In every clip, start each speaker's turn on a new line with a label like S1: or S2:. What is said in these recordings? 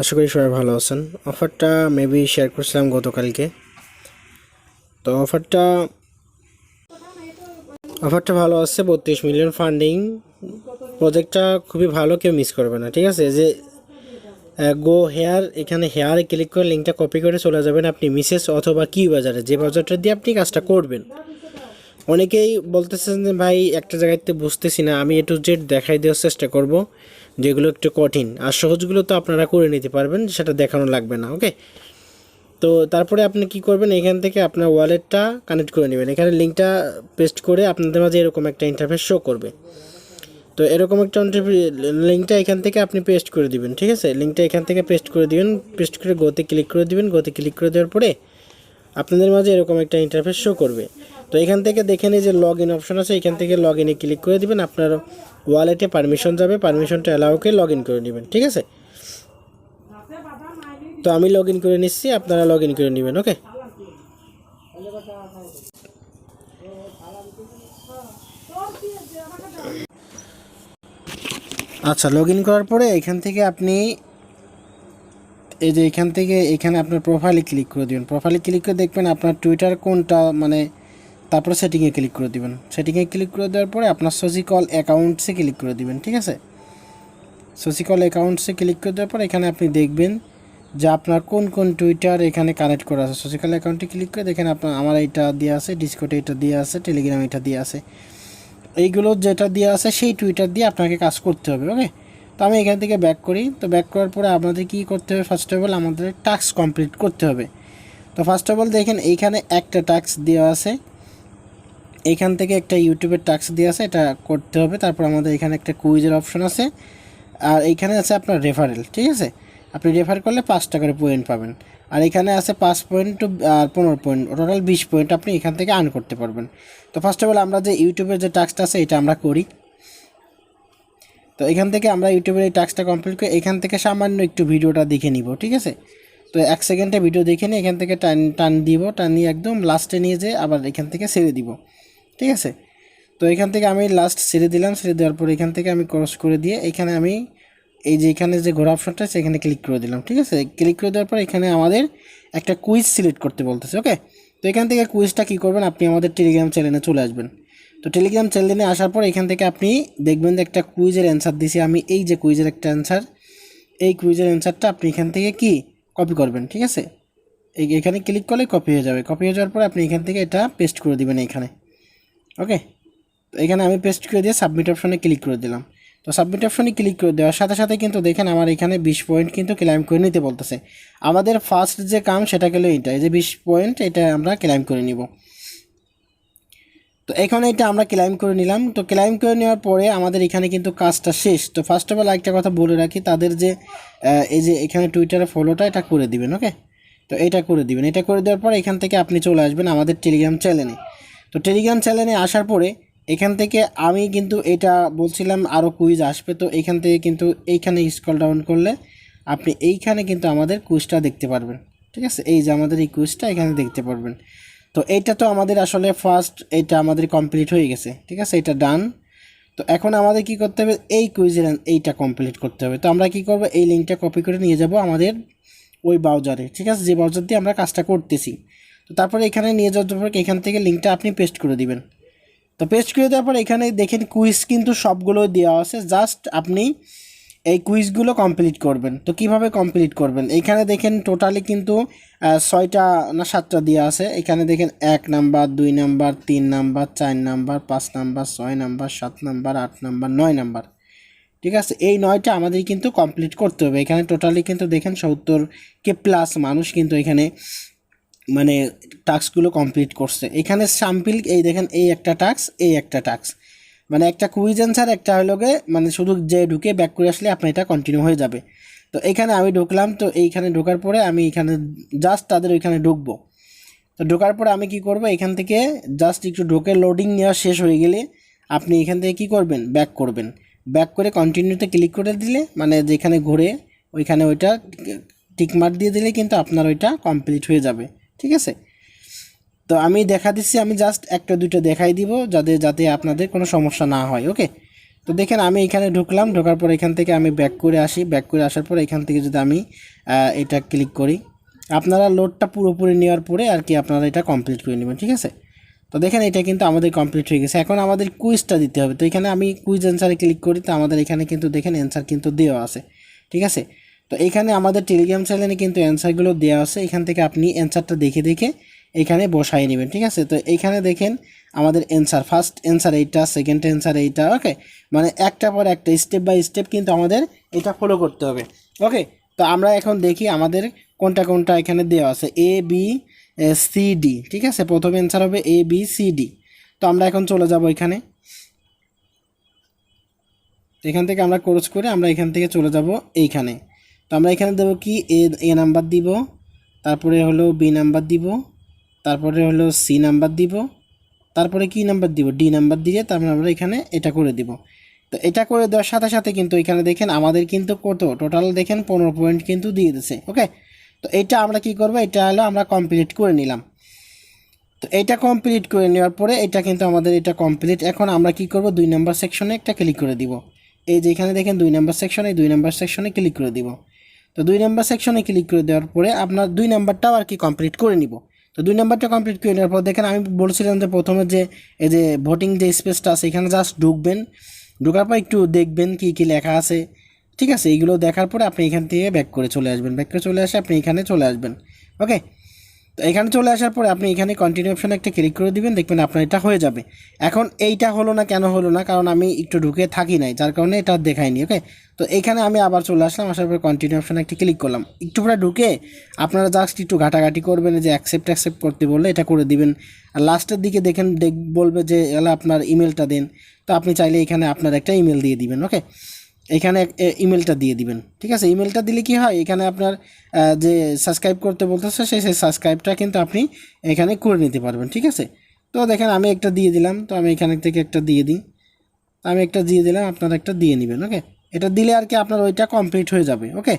S1: আশা করি সবাই ভালো আছেন। অফারটা মেবি শেয়ার করছিলাম গতকালকে। তো অফারটা অফারটা ভালো আছে, বত্রিশ মিলিয়ন ফান্ডিং প্রজেক্টটা খুবই ভালো, কেউ মিস করবে না, ঠিক আছে? যে গো হেয়ার এখানে হেয়ারে ক্লিক করে লিঙ্কটা কপি করে চলে যাবেন আপনি মিসেস অথবা কি বাজারে। যে বাজারটা দিয়ে আপনি কাজটা করবেন। অনেকেই বলতেছেন যে, ভাই, একটা জায়গাতে বুঝতেছি না, আমি এ টু জেড দেখাই দেওয়ার চেষ্টা করব, যেগুলো একটু কঠিন। আর সহজগুলো তো আপনারা করে নিতে পারবেন, সেটা দেখানো লাগবে না ওকে তো তারপরে আপনি কি করবেন, এখান থেকে আপনার ওয়ালেটটা কানেক্ট করে নেবেন। এখানে লিঙ্কটা পেস্ট করে আপনাদের মাঝে এরকম একটা ইন্টারফেস শো করবে। তো এরকম একটা লিঙ্কটা এখান থেকে আপনি পেস্ট করে দিবেন, ঠিক আছে? লিঙ্কটা এখান থেকে পেস্ট করে দিবেন পেস্ট করে গোতে ক্লিক করে দিবেন গোতে ক্লিক করে দেওয়ার পরে আপনাদের মাঝে এরকম একটা ইন্টারফেস শো করবে। তো এখান থেকে দেখে নিই যে লগ ইন অপশন আছে, এখান থেকে লগ ইনে ক্লিক করে দিবেন, আপনার ওয়ালেটে পারমিশন যাবে পারমিশনটা অ্যালাউকে লগ ইন করে নেবেন, ঠিক আছে? তো আমি লগ ইন করে নিচ্ছি, আপনারা লগ ইন করে নেবেন ওকে আচ্ছা লগ ইন করার পরে এখান থেকে আপনি এই যে এখান থেকে এখানে আপনার প্রোফাইলে ক্লিক করে দিবেন। প্রোফাইলে ক্লিক করে দেখবেন আপনার টুইটার কোনটা মানে তারপরে সেটিংয়ে ক্লিক করে দিবেন। সেটিংয়ে ক্লিক করে দেওয়ার পরে আপনার সসিকল অ্যাকাউন্টসে ক্লিক করে দিবেন, ঠিক আছে? সসিকল অ্যাকাউন্টসে ক্লিক করে দেওয়ার পর এখানে আপনি দেখবেন যে আপনার কোন কোন টুইটার এখানে কানেক্ট করা আছে। সসিকল অ্যাকাউন্টে ক্লিক করে দেখেন আপনার, আমার এইটা দিয়ে আছে ডিসকোটে এটা দিয়ে আছে টেলিগ্রাম এটা দিয়ে আছে। এইগুলো যেটা দিয়ে আছে, সেই টুইটার দিয়ে আপনাকে কাজ করতে হবে ওকে তো আমি এখান থেকে ব্যাক করি। তো ব্যাক করার পরে আমাদের কী করতে হবে? ফার্স্ট অফ অল আমাদের টাস্ক কমপ্লিট করতে হবে। তো ফার্স্ট অফ অল দেখেন, এইখানে একটা টাস্ক দেওয়া আছে। এইখান থেকে একটা ইউটিউবের টাস্ক দিয়ে আছে, এটা করতে হবে। তারপর আমাদের এখানে একটা কুইজের অপশন আছে। আর এইখানে আছে আপনার রেফারেল ঠিক আছে? আপনি রেফার করলে পাঁচ টাকার পয়েন্ট পাবেন। আর এখানে আছে পাঁচ পয়েন্ট টু আর পনেরো পয়েন্ট টোটাল বিশ পয়েন্ট আপনি এখান থেকে আর্ন করতে পারবেন। তো ফার্স্ট অফ অল আমরা যে ইউটিউবের যে টাস্কটা আছে, এটা আমরা করি। তো এখান থেকে আমরা ইউটিউবের এই টাস্কটা কমপ্লিট করে এখান থেকে সামান্য একটু ভিডিওটা দেখে নিব, ঠিক আছে? তো এক সেকেন্ডে ভিডিও দেখে নিয়ে এখান থেকে টান টান দিব টান নিয়ে একদম লাস্টে নিয়ে যেয়ে আবার এখান থেকে ছেড়ে দিব। ঠিক আছে? তো এখান থেকে আমি লাস্ট ছেড়ে দিলাম ছেড়ে দেওয়ার পর এখান থেকে আমি ক্রস করে দিয়ে এখানে আমি এই যে এখানে যে ঘোরা অপশনটা এখানে ক্লিক করে দিলাম, ঠিক আছে? ক্লিক করে দেওয়ার পর এখানে আমাদের একটা কুইজ সিলেক্ট করতে বলতেছে ওকে তো এখান থেকে কুইজটা কী করবেন? আপনি আমাদের টেলিগ্রাম চ্যানেলে চলে আসবেন। তো টেলিগ্রাম চ্যানেলে আসার পর এখান থেকে আপনি দেখবেন যে একটা কুইজের অ্যান্সার দিছি আমি, এই যে কুইজের একটা অ্যান্সার এই কুইজের অ্যান্সারটা আপনি এখান থেকে কি? কপি করবেন, ঠিক আছে? এখানে ক্লিক করলে কপি হয়ে যাবে। কপি হয়ে যাওয়ার পর আপনি এখান থেকে এটা পেস্ট করে দিবেন এখানে। ওকে? তো এখানে আমি পেস্ট করে দিয়ে সাবমিট অপশনে ক্লিক করে দিলাম। তো সাবমিট অপশনে ক্লিক করে দেওয়ার সাথে সাথে কিন্তু দেখেন আমার এখানে বিশ পয়েন্ট কিন্তু ক্লাইম করে নিতে বলতেছে। আমাদের ফার্স্ট যে কাম সেটা গেলো এইটা, এই যে বিশ পয়েন্ট এটা আমরা ক্লাইম করে নিব। তো এখানে এটা আমরা ক্লাইম করে নিলাম। তো ক্লাইম করে নেওয়ার পরে আমাদের এখানে কিন্তু কাজটা শেষ। তো ফার্স্ট অফ অল একটা কথা বলে রাখি, তাদের যে এই যে এখানে টুইটারে ফলোটা এটা করে দিবেন, ওকে? তো এটা করে দিবেন। এটা করে দেওয়ার পর এখান থেকে আপনি চলে আসবেন আমাদের টেলিগ্রাম চ্যানেলে তো টেলিগ্রাম চ্যানেলে আসার পরে এখান থেকে আমি কিন্তু এটা বলছিলাম আরও কুইজ আসবে, তো এখান থেকে কিন্তু এইখানে স্কল ডাউন করলে আপনি এইখানে কিন্তু আমাদের কুইজটা দেখতে পারবেন। ঠিক আছে? এই যে আমাদের এই কুইজটা এখানে দেখতে পারবেন। তো এইটা তো আমাদের আসলে ফার্স্ট এটা আমাদের কমপ্লিট হয়ে গেছে। ঠিক আছে? এটা ডান তো এখন আমাদের কি করতে হবে? এই কুইজের এইটা কমপ্লিট করতে হবে। তো আমরা কি করব? এই লিঙ্কটা কপি করে নিয়ে যাব আমাদের ওই ব্রাউজারে ঠিক আছে? যে ব্রাউজার দিয়ে আমরা কাজটা করতেছি। তো তারপরে এখানে নিয়ে যাওয়ার পর এখান থেকে লিঙ্কটা আপনি পেস্ট করে দিবেন। তো পেস্ট করে দেওয়ার পর এখানে দেখেন কুইজ কিন্তু সবগুলো দেওয়া আছে। জাস্ট আপনি এই কুইজগুলো কমপ্লিট করবেন। তো কীভাবে কমপ্লিট করবেন? এখানে দেখেন টোটালি কিন্তু ছয়টা না সাতটা দেওয়া আছে। এখানে দেখেন এক নাম্বার দুই নাম্বার তিন নাম্বার চার নাম্বার পাঁচ নাম্বার ছয় নাম্বার সাত নাম্বার আট নাম্বার নয় নাম্বার ঠিক আছে? এই নয়টা আমাদের কিন্তু কমপ্লিট করতে হবে। এখানে টোটালি কিন্তু দেখেন সত্তর কে প্লাস মানুষ কিন্তু এখানে মানে টাস্কগুলো কমপ্লিট করছে। এখানে সাম্পিল এই দেখেন, এই একটা টাস্ক এই একটা টাস্ক মানে একটা কুইজ অ্যান্সার একটা হলো গে মানে শুধু যে ঢুকে ব্যাক করে আসলে আপনার এটা কন্টিনিউ হয়ে যাবে। তো এখানে আমি ঢুকলাম, তো এইখানে ঢোকার পরে আমি এখানে জাস্ট তাদের ওইখানে ঢুকবো। তো ঢোকার পরে আমি কি করব, এখান থেকে জাস্ট একটু ঢোকে লোডিং নেওয়া শেষ হয়ে গেলে আপনি এখান থেকে কি করবেন ব্যাক করবেন। ব্যাক করে কন্টিনিউতে ক্লিক করে দিলে মানে যেখানে ঘুরে ওইখানে ওইটা টিকমার্ক দিয়ে দিলে কিন্তু আপনার ওইটা কমপ্লিট হয়ে যাবে। ঠিক আছে? তো আমি দেখা দিচ্ছি, আমি জাস্ট একটা, দুইটা দেখাই দিব যাতে যাতে আপনাদের কোনো সমস্যা না হয় ওকে তো দেখেন, আমি এখানে ঢুকলাম, ঢোকার পর এখান থেকে আমি ব্যাক করে আসি। ব্যাক করে আসার পর এখান থেকে যদি আমি এটা ক্লিক করি, আপনারা লোডটা পুরোপুরি নেওয়ার পরে আর কি আপনারা এটা কমপ্লিট করে নেবেন, ঠিক আছে? তো দেখেন, এটা কিন্তু আমাদের কমপ্লিট হয়ে গেছে। এখন আমাদের কুইজটা দিতে হবে। তো এখানে আমি কুইজ অ্যান্সারে ক্লিক করি, তো আমাদের এখানে কিন্তু দেখেন অ্যান্সার কিন্তু দেওয়া আছে, ঠিক আছে? তো এখানে আমাদের টেলিগ্রাম চ্যানেলে কিন্তু অ্যান্সারগুলো দেওয়া আছে। এখান থেকে আপনি অ্যান্সারটা দেখে দেখে এখানে বসাই নেবেন, ঠিক আছে? তো এইখানে দেখেন আমাদের অ্যান্সার ফার্স্ট অ্যান্সার এইটা সেকেন্ড অ্যান্সার এইটা ওকে মানে একটা পর একটা স্টেপ বাই স্টেপ কিন্তু আমাদের এটা ফলো করতে হবে ওকে তো আমরা এখন দেখি আমাদের কোনটা কোনটা এখানে দেওয়া আছে। এ বি সি ডি ঠিক আছে? প্রথম অ্যান্সার হবে এ বি সি ডি তো আমরা এখন চলে যাব এখানে। এখান থেকে আমরা কোর্স করে আমরা এখান থেকে চলে যাব এইখানে। তো আমরা এখানে দেবো কি? এ এ নাম্বার দিব। তারপরে হলো বি নাম্বার দিব। তারপরে হলো সি নাম্বার দিব। তারপরে কি নাম্বার দিব? ডি নাম্বার দিয়ে তারপরে আমরা এখানে এটা করে দিব। তো এটা করে দেওয়ার সাথে সাথে কিন্তু এখানে দেখেন আমাদের কিন্তু কত? টোটাল দেখেন পনেরো পয়েন্ট কিন্তু দিয়ে দিছে। ওকে তো এটা আমরা কি করব? এটা হলো আমরা কমপ্লিট করে নিলাম। তো এটা কমপ্লিট করে নেওয়ার পরে এটা কিন্তু আমাদের এটা কমপ্লিট এখন আমরা কি করব? দুই নাম্বার সেকশনে একটা ক্লিক করে দিব। এই যে এখানে দেখেন দুই নাম্বার সেকশনে দুই নাম্বার সেকশনে ক্লিক করে দিব। তো দুই নাম্বার সেকশনে ক্লিক করে দেওয়ার পরে আপনার দুই নাম্বারটাও আর কি কমপ্লিট করে নিব। তো দুই নাম্বারটা কমপ্লিট করে নেওয়ার পর দেখেন আমি বলছিলাম যে প্রথমে যে, এই যে ভোটিং যে স্পেসটা আছে, এখানে জাস্ট ঢুকবেন। ঢোকার পর একটু দেখবেন কি কি লেখা আছে। ঠিক আছে? এইগুলো দেখার পরে আপনি এখান থেকে ব্যাক করে চলে আসবেন। ব্যাক করে চলে আসে আপনি এখানে চলে আসবেন। ওকে তো এখানে চলে আসার পরে আপনি এখানে কন্টিনিউ অপশনে একটা ক্লিক করে দিবেন, দেখবেন আপনার এটা হয়ে যাবে। এখন এইটা হলো না, কেন হলো না, কারণ আমি একটু ঢুকে থাকি নাই, যার কারণে এটা আর দেখায়নি ওকে তো এখানে আমি আবার চলে আসলাম, আসার পরে কন্টিনিউ অপশনে একটা ক্লিক করলাম। একটু পরে ঢুকে আপনারা জাস্ট একটু ঘাটাঘাটি করবেন যে অ্যাকসেপ্ট অ্যাকসেপ্ট করতে বললে এটা করে দিবেন। আর লাস্টের দিকে দেখেন, দেখ, বলবে যে, এলা আপনার ইমেলটা দেন, তো আপনি চাইলে এখানে আপনার একটা ইমেল দিয়ে দিবেন ওকে এখানে ইমেলটা দিয়ে দিবেন। ঠিক আছে? ইমেলটা দিলে কি হয়? এখানে আপনার যে সাবস্ক্রাইব করতে বলতেছে, সেই সেই সাবস্ক্রাইবটা কিন্তু আপনি এখানে করে নিতে পারবেন। ঠিক আছে? তো দেখেন, আমি একটা দিয়ে দিলাম। তো আমি এখানে থেকে একটা দিয়ে দিই। আমি একটা দিয়ে দিলাম, আপনারা একটা দিয়ে নেবেন ওকে এটা দিলে আর কি আপনার ওইটা কমপ্লিট হয়ে যাবে ওকে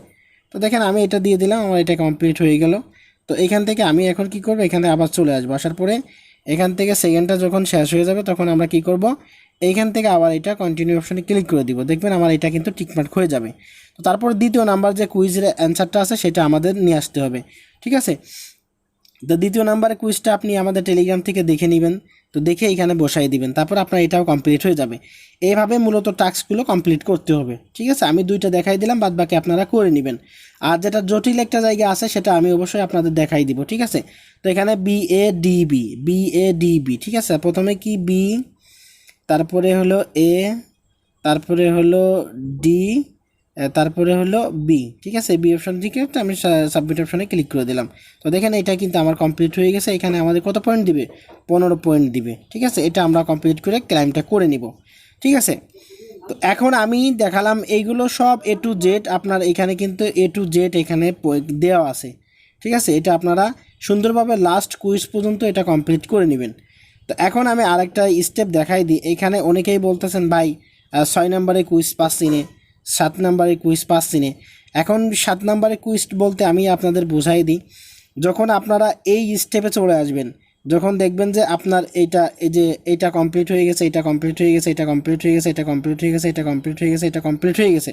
S1: তো দেখেন, আমি এটা দিয়ে দিলাম, আমার এটা কমপ্লিট হয়ে গেল। তো এখান থেকে আমি এখন কি করব? এখানে আবার চলে আসব। আসার পরে এখান থেকে সেকেন্ডটা যখন শেষ হয়ে যাবে, তখন আমরা কি করব? এইখান থেকে আবার এটা কন্টিনিউ অপশানে ক্লিক করে দিব। দেখবেন আমার এটা কিন্তু টিকমার্ক হয়ে যাবে। তো তারপর দ্বিতীয় নাম্বার যে কুইজের অ্যান্সারটা আছে, সেটা আমাদের নিয়ে আসতে হবে। ঠিক আছে? তো দ্বিতীয় নাম্বারের কুইজটা আপনি আমাদের টেলিগ্রাম থেকে দেখে নেবেন। তো দেখে এখানে বসাই দিবেন। তারপর আপনার এটাও কমপ্লিট হয়ে যাবে। এইভাবে মূলত টাস্কগুলো কমপ্লিট করতে হবে। ঠিক আছে? আমি দুইটা দেখাই দিলাম বাদ বাকি আপনারা করে নেবেন। আর যেটা জটিল একটা জায়গা আছে, সেটা আমি অবশ্যই আপনাদের দেখাই দিব। ঠিক আছে? তো এখানে B A D B B A D ঠিক আছে? প্রথমে কি বি তারপরে হলো এ, তারপরে হলো ডি তারপরে হলো বি, ঠিক আছে? বি অপশন থেকে আমি সাবমিট অপশনে ক্লিক করে দিলাম। তো দেখেন এটা কিন্তু আমার কমপ্লিট হয়ে গেছে। এখানে আমাদের কত পয়েন্ট দিবে? পনেরো পয়েন্ট দিবে, ঠিক আছে? এটা আমরা কমপ্লিট করে ক্লাইমটা করে নিব, ঠিক আছে? তো এখন আমি দেখালাম এইগুলো সব এ টু জেড আপনার এখানে কিন্তু এ টু জেড এখানে দেওয়া আছে, ঠিক আছে? এটা আপনারা সুন্দরভাবে লাস্ট কুইজ পর্যন্ত এটা কমপ্লিট করে নেবেন। তো এখন আমি আরেকটা স্টেপ দেখাই দিই। এখানে অনেকেই বলতেছেন, ভাই ছয় নম্বরে কুইজ পাচ্ছি নে সাত নম্বরে কুইজ পাচ্ছি নে এখন সাত নম্বরে কুইজ বলতে আমি আপনাদের বোঝাই দিই, যখন আপনারা এই স্টেপে চলে আসবেন, যখন দেখবেন যে আপনার এইটা, এই যে এইটা কমপ্লিট হয়ে গেছে এটা কমপ্লিট হয়ে গেছে এটা কমপ্লিট হয়ে গেছে এটা কমপ্লিট হয়ে গেছে এটা কমপ্লিট হয়ে গেছে এটা কমপ্লিট হয়ে গেছে,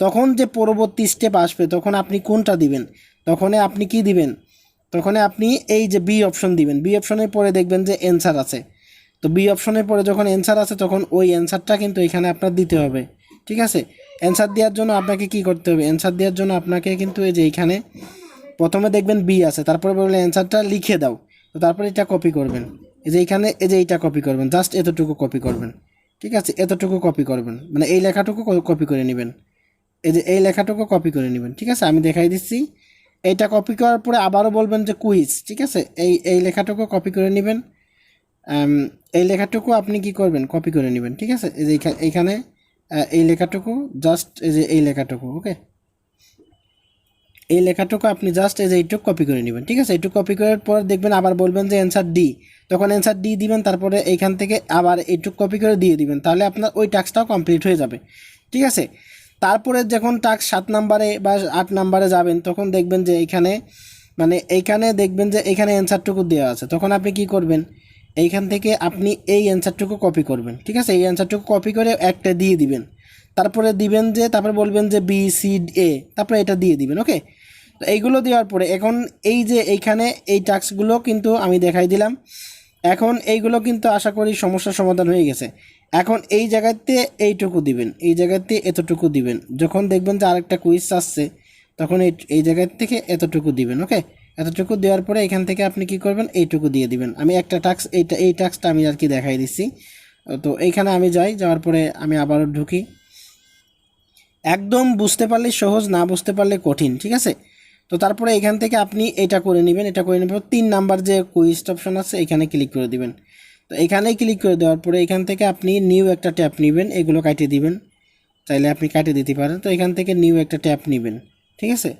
S1: তখন যে পরবর্তী স্টেপ আসবে, তখন আপনি কোনটা দিবেন? তখনই আপনি কি দিবেন? তখন আপনি এই যে বি অপশন দিবেন। বি অপশনের পরে দেখবেন যে অ্যান্সার আছে। তো বি অপশনের পরে যখন অ্যান্সার আছে, তখন ওই অ্যান্সারটা কিন্তু এখানে আপনার দিতে হবে। ঠিক আছে? অ্যান্সার দেওয়ার জন্য আপনাকে কি করতে হবে? অ্যান্সার দেওয়ার জন্য আপনাকে কিন্তু এই যে এখানে প্রথমে দেখবেন বি আছে। তারপরে বলবেন অ্যান্সারটা লিখে দাও। তো তারপরে এটা কপি করবেন। এই যে এখানে, এই যে এইটা কপি করবেন। জাস্ট এতটুকু কপি করবেন। ঠিক আছে? এতটুকু কপি করবেন। মানে এই লেখাটুকু কপি করে নেবেন। এই যে এই লেখাটুকু কপি করে নেবেন। ঠিক আছে? আমি দেখাই দিচ্ছি। এইটা কপি করার পরে আবারও বলবেন যে কুইজ ঠিক আছে? এই এই লেখাটুকু কপি করে নেবেন। এই লেখাটুকু আপনি কি করবেন? কপি করে নেবেন, ঠিক আছে? এই যে এইখা- এইখানে এই লেখাটুকু জাস্ট এই যে এই লেখাটুকু ওকে এই লেখাটুকু আপনি জাস্ট এই যে এইটুকু কপি করে নেবেন, ঠিক আছে? এইটুকু কপি করার পর দেখবেন আবার বলবেন যে অ্যান্সার ডি তখন অ্যান্সার ডি দিবেন, তারপরে এইখান থেকে আবার এইটুকু কপি করে দিয়ে দিবেন, তাহলে আপনার ওই টাস্কটাও কমপ্লিট হয়ে যাবে, ঠিক আছে? তারপরে যখন টাস্ক সাত নাম্বারে বা আট নাম্বারে যাবেন, তখন দেখবেন যে এইখানে মানে এইখানে দেখবেন যে এখানে অ্যান্সারটুকু দেওয়া আছে। তখন আপনি কি করবেন? এইখান থেকে আপনি এই অ্যান্সারটুকু কপি করবেন। ঠিক আছে? এই অ্যান্সারটুকু কপি করে একটা দিয়ে দিবেন। তারপরে দিবেন যে, তারপরে বলবেন যে বি, সি এ। তারপরে এটা দিয়ে দিবেন, ওকে? এইগুলো দেওয়ার পরে এখন এই যে এইখানে এই টাস্কগুলো কিন্তু আমি দেখাই দিলাম। এখন এইগুলো কিন্তু আশা করি সমস্যার সমাধান হয়ে গেছে। এখন এই জায়গাতে এইটুকু দিবেন, এই জায়গাতে এতটুকু দিবেন। যখন দেখবেন যে আরেকটা কুইজ আসছে, তখন এই এই জায়গার থেকে এতটুকু দিবেন, ওকে? এতটুকু দেওয়ার পরে এখান থেকে আপনি কি করবেন? এইটুকু দিয়ে দিবেন। আমি একটা টাক্স এইটা, এই টাক্সটা আমি আর কি দেখাই দিচ্ছি। তো এইখানে আমি যাই, যাওয়ার পরে আমি আবারও ঢুকি। একদম বুঝতে পারলে সহজ, না বুঝতে পারলে কঠিন, ঠিক আছে? তো তারপরে এখান থেকে আপনি এটা করে নেবেন, এটা করে নেবেন তিন নাম্বার যে কুইজ অপশন আছে, এখানে ক্লিক করে দিবেন। তো এখানে ক্লিক করে দেওয়ার পরে এখান থেকে আপনি নিউ একটা ট্যাপ নেবেন, এগুলো কাটিয়ে দিবেন। চাইলে আপনি কাটিয়ে দিতে পারেন। তো এখান থেকে নিউ একটা ট্যাপ নেবেন, ঠিক আছে?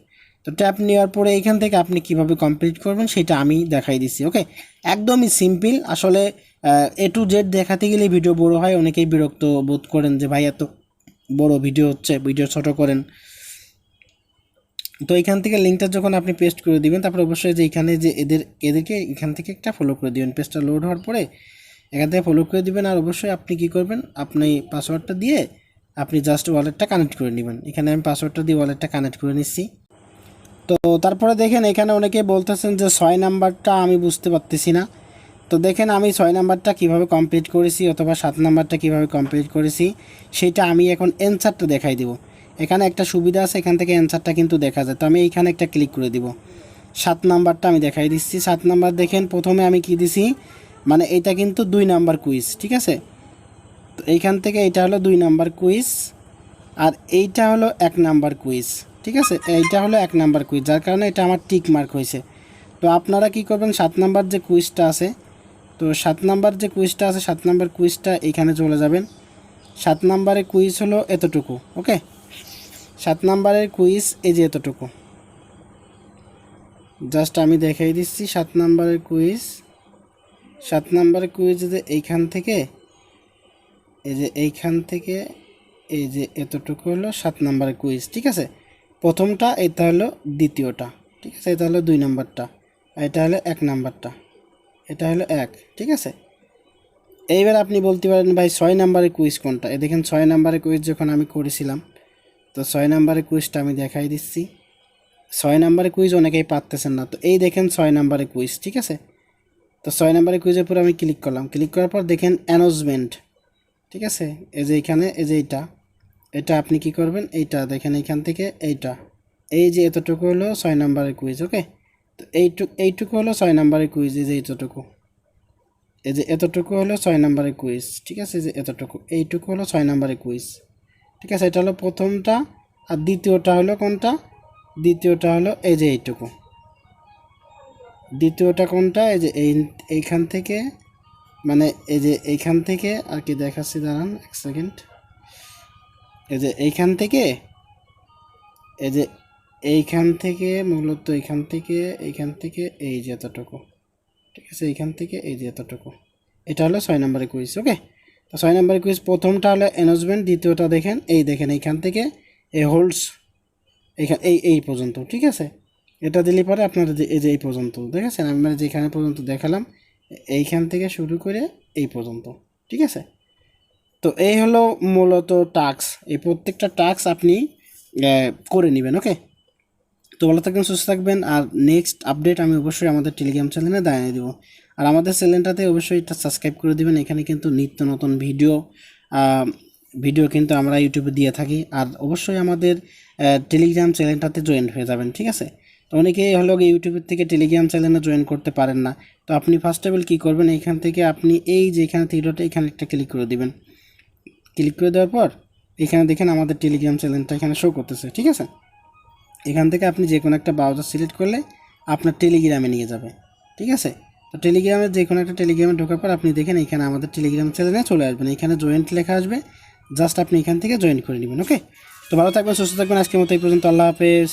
S1: তো ট্যাপ নেওয়ার পরে এখান থেকে আপনি কীভাবে কমপ্লিট করবেন সেটা আমি দেখাই দিচ্ছি ওকে একদমই সিম্পল আসলে এ টু জেড দেখাতে গেলে ভিডিও বড় হয়। অনেকেই বিরক্ত বোধ করেন যে, ভাই, এত বড় ভিডিও হচ্ছে ভিডিও ছোট করেন। তো এখান থেকে লিঙ্কটা যখন আপনি পেস্ট করে দিবেন, তারপর অবশ্যই যে এখানে যে এদের, এদেরকে এখান থেকে একটা ফলো করে দিবেন। পেজটা লোড হওয়ার পরে এখান থেকে ফলো করে দিবেন আর অবশ্যই আপনি কি করবেন? আপনি পাসওয়ার্ডটা দিয়ে আপনি জাস্ট ওয়ালেটটা কানেক্ট করে নেবেন। এখানে আমি পাসওয়ার্ডটা দিয়ে ওয়ালেটটা কানেক্ট করে নিচ্ছি। তো তারপরে দেখেন এখানে অনেকে বলতেছেন যে ছয় নাম্বারটা আমি বুঝতে পারতেছি না। তো দেখেন আমি ছয় নাম্বারটা কীভাবে কমপ্লিট করেছি অথবা সাত নাম্বারটা কীভাবে কমপ্লিট করেছি, সেটা আমি এখন অ্যান্সারটা দেখাই দিব। এখানে একটা সুবিধা আছে, এখান থেকে অ্যান্সারটা কিন্তু দেখা যায়। তো আমি এইখানে একটা ক্লিক করে দিব। সাত নাম্বারটা আমি দেখাই দিচ্ছি। সাত নাম্বার দেখেন, প্রথমে আমি কি দিছি? মানে এটা কিন্তু দুই নাম্বার কুইজ, ঠিক আছে? তো এইখান থেকে এটা হলো দুই নাম্বার কুইজ, আর এইটা হলো এক নাম্বার কুইজ, ঠিক আছে? এইটা হলো এক নাম্বার কুইজ, যার কারণে এটা আমার টিক মার্ক হয়েছে। তো আপনারা কি করবেন, সাত নাম্বার যে কুইজটা আছে, তো সাত নাম্বার যে কুইজটা আছে, সাত নাম্বার কুইজটা এখানে চলে যাবেন। সাত নাম্বারের কুইজ হলো এতটুকু, ওকে? সাত নাম্বারের কুইজ এই যে এতটুকু। জাস্ট আমি দেখাই দিচ্ছি, সাত নাম্বারের কুইজ। সাত নাম্বারের কুইজ যে এইখান থেকে, এই যে এইখান থেকে, এই যে এতটুকু হলো সাত নাম্বারের কুইজ ঠিক আছে? প্রথমটা এটা হলো দ্বিতীয়টা, ঠিক আছে? এটা হলো দুই নাম্বারটা এটা হলো এক নাম্বারটা, এটা হলো এক, ঠিক আছে? এইবার আপনি বলতে পারেন, ভাই, ছয় নাম্বারের কুইজ কোনটা? এ দেখেন, ছয় নাম্বারের কুইজ যখন আমি করেছিলাম, তো ছয় নাম্বারের কুইজটা আমি দেখাই দিচ্ছি। ছয় নাম্বারের কুইজ অনেকেই পারতেছেন না, তো এই দেখেন ছয় নাম্বারের কুইজ ঠিক আছে? তো ছয় নাম্বারের কুইজের উপর আমি ক্লিক করলাম। ক্লিক করার পর দেখেন অ্যানাউন্সমেন্ট ঠিক আছে? এই যে এখানে, এই যে এইটা। এটা আপনি কি করবেন? এইটা। দেখেন এখান থেকে এইটা। এই যে এতটুকু হলো ছয় নাম্বারের কুইজ ওকে তো এইটুকু এইটুকু হলো ছয় নাম্বারের কুইজ, এই যে এতটুকু। এই যে এতটুকু হলো ছয় নাম্বারের কুইজ। ঠিক আছে? যে এতটুকু। এইটুকু হলো ছয় নাম্বারের কুইজ। ঠিক আছে? এটা হলো প্রথমটা। আর দ্বিতীয়টা হলো কোনটা? দ্বিতীয়টা হলো এই যে এইটুকু। দ্বিতীয়টা কোনটা? এই যে এই, এইখান থেকে মানে এই যে এইখান থেকে, আর কি দেখাচ্ছি, দাঁড়ান এক সেকেন্ড। এই যে এইখান থেকে, এই যে এইখান থেকে, মূলত এইখান থেকে এইখান থেকে, এই যে এতটুকু। ঠিক আছে, এইখান থেকে, এই যে এতটুকু। এটা হলো ছয় নম্বরের কুইজ ওকে তো ছয় নম্বরের কুইজ প্রথমটা হলো অ্যানাউন্সমেন্ট দ্বিতীয়টা দেখেন, এই দেখেন এইখান থেকে, এই হোল্ডস এইখান, এই এই পর্যন্ত, ঠিক আছে? এটা দিলে পরে আপনার এই যে, এই পর্যন্ত, দেখেছেন? আমি মানে যেখানে পর্যন্ত দেখালাম, এইখান থেকে শুরু করে এই পর্যন্ত, ঠিক আছে? তো এই হলো মূলত টাস্ক। এই প্রত্যেকটা টাস্ক আপনি করে নেবেন, ওকে? তো ভালো থাকবেন, সুস্থ থাকবেন, আর নেক্সট আপডেট আমি অবশ্যই আমাদের টেলিগ্রাম চ্যানেলে দাঁড়িয়ে দেবো। আর আমাদের চ্যানেলটাতে অবশ্যই এটা সাবস্ক্রাইব করে দেবেন, এখানে কিন্তু নিত্য নতুন ভিডিও ভিডিও কিন্তু আমরা ইউটিউবে দিয়ে থাকি। আর অবশ্যই আমাদের টেলিগ্রাম চ্যানেলটাতে জয়েন হয়ে যাবেন, ঠিক আছে? তো অনেকেই হলো ইউটিউবের থেকে টেলিগ্রাম চ্যানেলে জয়েন করতে পারেন না। তো আপনি ফার্স্ট অফ অল কী করবেন? এখান থেকে আপনি এই যে এখানে থ্রিডটে এখানে একটা ক্লিক করে দিবেন। ক্লিক করে দেওয়ার পর এখানে দেখেন আমাদের টেলিগ্রাম চ্যানেলটা এখানে শো করতেছে, ঠিক আছে? এখান থেকে আপনি যে কোনো একটা ব্রাউজার সিলেক্ট করলে আপনার টেলিগ্রামে নিয়ে যাবে, ঠিক আছে? তো টেলিগ্রামে যে কোনো একটা টেলিগ্রামে ঢোকার পর আপনি দেখেন এখানে আমাদের টেলিগ্রাম চ্যানেলে চলে আসবেন। এখানে জয়েন্ট লেখা আসবে জাস্ট আপনি এখান থেকে জয়েন করে নেবেন ওকে তো ভালো থাকবেন, সুস্থ থাকবেন। আজকের মতো এই পর্যন্ত। আল্লাহ হাফেজ।